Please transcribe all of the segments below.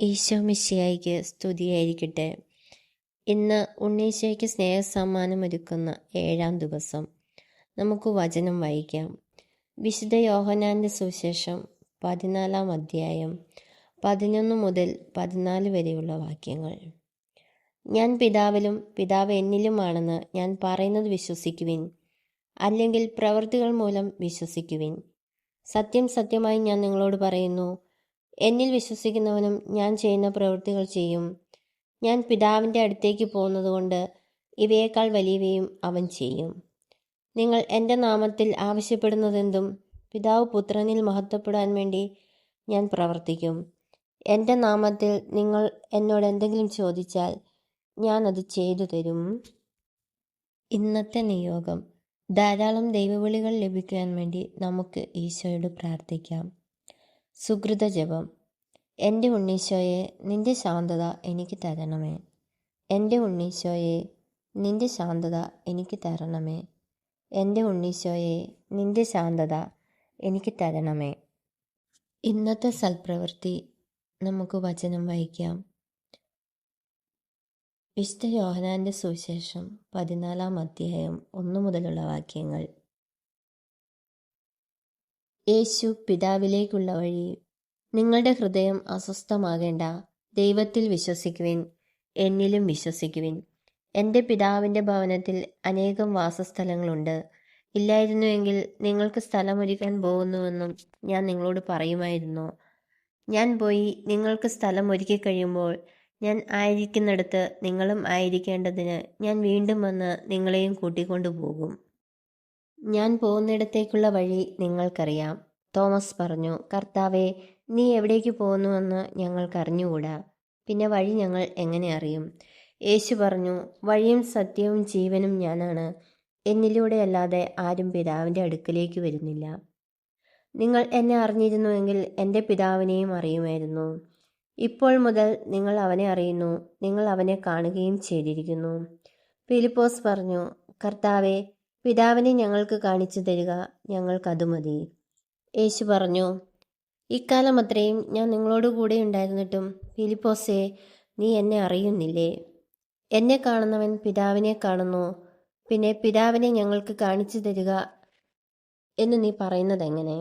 ഈശോ മിശിയായിക്ക് സ്തുതിയായിരിക്കട്ടെ. ഇന്ന് ഉണ്ണീശോയ്ക്ക് സ്നേഹസമ്മാനം ഒരുക്കുന്ന ഏഴാം ദിവസം. നമുക്ക് വചനം വായിക്കാം. വിശുദ്ധ യോഹനാന്റെ സുവിശേഷം പതിനാലാം അധ്യായം പതിനൊന്ന് മുതൽ പതിനാല് വരെയുള്ള വാക്യങ്ങൾ. ഞാൻ പിതാവിലും പിതാവ് എന്നിലുമാണെന്ന് ഞാൻ പറയുന്നത് വിശ്വസിക്കുവിൻ. അല്ലെങ്കിൽ പ്രവൃത്തികൾ മൂലം വിശ്വസിക്കുവിൻ. സത്യം സത്യമായി ഞാൻ നിങ്ങളോട് പറയുന്നു എന്നിൽ വിശ്വസിക്കുന്നവനും ഞാൻ ചെയ്യുന്ന പ്രവൃത്തികൾ ചെയ്യും. ഞാൻ പിതാവിന്റെ അടുത്തേക്ക് പോകുന്നതുകൊണ്ട് ഇവയേക്കാൾ വലിയവയും അവൻ ചെയ്യും. നിങ്ങൾ എന്റെ നാമത്തിൽ ആവശ്യപ്പെടുന്നതെന്തും പിതാവ് പുത്രനിൽ മഹത്വപ്പെടാൻ വേണ്ടി ഞാൻ പ്രവർത്തിക്കും. എന്റെ നാമത്തിൽ നിങ്ങൾ എന്നോട് എന്തെങ്കിലും ചോദിച്ചാൽ ഞാൻ അത് ചെയ്തു തരും. ഇന്നത്തെ നിയോഗം. ധാരാളം ദൈവവിളികൾ ലഭിക്കാൻ വേണ്ടി നമുക്ക് ഈശോയോട് പ്രാർത്ഥിക്കാം. സുഹൃത ജപം എന്റെ ഉണ്ണീശോയെ നിന്റെ ശാന്തത എനിക്ക് തരണമേ. എന്റെ ഉണ്ണീശോയെ നിന്റെ ശാന്തത എനിക്ക് തരണമേ. എന്റെ ഉണ്ണീശോയെ നിന്റെ ശാന്തത എനിക്ക് തരണമേ. ഇന്നത്തെ സൽപ്രവൃത്തി നമുക്ക് വചനം വായിക്കാം. വിശുദ്ധ യോഹനാന്റെ സുവിശേഷം പതിനാലാം അധ്യായം ഒന്നു മുതലുള്ള വാക്യങ്ങൾ. യേശു പിതാവിലേക്കുള്ള വഴി. നിങ്ങളുടെ ഹൃദയം അസ്വസ്ഥമാകേണ്ട. ദൈവത്തിൽ വിശ്വസിക്കുവിൻ. എന്നിലും വിശ്വസിക്കുവിൻ. എന്റെ പിതാവിന്റെ ഭവനത്തിൽ അനേകം വാസസ്ഥലങ്ങളുണ്ട്. ഇല്ലായിരുന്നുവെങ്കിൽ നിങ്ങൾക്ക് സ്ഥലമൊരുക്കാൻ പോകുന്നുവെന്നും ഞാൻ നിങ്ങളോട് പറയുമായിരുന്നു. ഞാൻ പോയി നിങ്ങൾക്ക് സ്ഥലം ഒരുക്കി കഴിയുമ്പോൾ ഞാൻ ആയിരിക്കുന്നിടത്ത് നിങ്ങളും ആയിരിക്കേണ്ടതിന് ഞാൻ വീണ്ടും വന്ന് നിങ്ങളെയും കൂട്ടിക്കൊണ്ടു പോകും ഞാൻ പോകുന്നിടത്തേക്കുള്ള വഴി നിങ്ങൾക്കറിയാം. തോമസ് പറഞ്ഞു കർത്താവേ നീ എവിടേക്ക് പോകുന്നുവെന്ന് ഞങ്ങൾക്കറിഞ്ഞുകൂടാ. പിന്നെ വഴി ഞങ്ങൾ എങ്ങനെ അറിയും? യേശു പറഞ്ഞു വഴിയും സത്യവും ജീവനും ഞാനാണ്. എന്നിലൂടെ അല്ലാതെ ആരും പിതാവിന്റെ അടുക്കലേക്ക് വരുന്നില്ല. നിങ്ങൾ എന്നെ അറിഞ്ഞിരുന്നുവെങ്കിൽ എന്റെ പിതാവിനെയും അറിയുമായിരുന്നു. ഇപ്പോൾ മുതൽ നിങ്ങൾ അവനെ അറിയുന്നു. നിങ്ങൾ അവനെ കാണുകയും ചെയ്തിരിക്കുന്നു. ഫിലിപ്പോസ് പറഞ്ഞു കർത്താവെ പിതാവിനെ ഞങ്ങൾക്ക് കാണിച്ചു തരിക ഞങ്ങൾക്കത് മതി. യേശു പറഞ്ഞു ഇക്കാലം അത്രയും ഞാൻ നിങ്ങളോട് കൂടെ ഉണ്ടായിരുന്നിട്ടും ഫിലിപ്പോസെ നീ എന്നെ അറിയുന്നില്ലേ? എന്നെ കാണുന്നവൻ പിതാവിനെ കാണുന്നു. പിന്നെ പിതാവിനെ ഞങ്ങൾക്ക് കാണിച്ചു തരിക എന്ന് നീ പറയുന്നത് എങ്ങനെ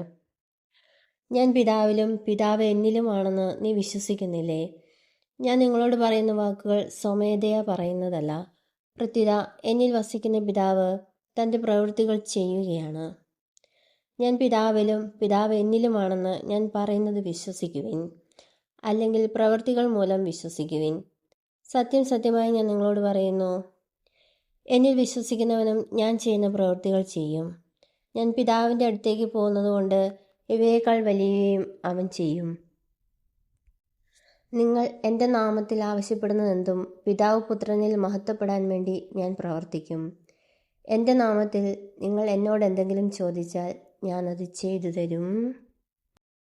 ഞാൻ പിതാവിലും പിതാവ് എന്നിലുമാണെന്ന് നീ വിശ്വസിക്കുന്നില്ലേ? ഞാൻ നിങ്ങളോട് പറയുന്ന വാക്കുകൾ സ്വമേധയാ പറയുന്നതല്ല. പ്രത്യുത എന്നിൽ വസിക്കുന്ന പിതാവ് തന്റെ പ്രവൃത്തികൾ ചെയ്യുകയാണ്. ഞാൻ പിതാവിലും പിതാവ് എന്നിലുമാണെന്ന് ഞാൻ പറയുന്നത് വിശ്വസിക്കുവിൻ അല്ലെങ്കിൽ പ്രവൃത്തികൾ മൂലം വിശ്വസിക്കുവിൻ. സത്യം സത്യമായി ഞാൻ നിങ്ങളോട് പറയുന്നു എന്നിൽ വിശ്വസിക്കുന്നവനും ഞാൻ ചെയ്യുന്ന പ്രവൃത്തികൾ ചെയ്യും. ഞാൻ പിതാവിന്റെ അടുത്തേക്ക് പോകുന്നതുകൊണ്ട് ഇവയേക്കാൾ വലിയവയും അവൻ ചെയ്യും. നിങ്ങൾ എന്റെ നാമത്തിൽ ആവശ്യപ്പെടുന്നതെന്തും പിതാവ് പുത്രനിൽ മഹത്വപ്പെടാൻ വേണ്ടി ഞാൻ പ്രവർത്തിക്കും. എന്റെ നാമത്തിൽ നിങ്ങൾ എന്നോട് എന്തെങ്കിലും ചോദിച്ചാൽ ഞാനത് ചെയ്തു തരും.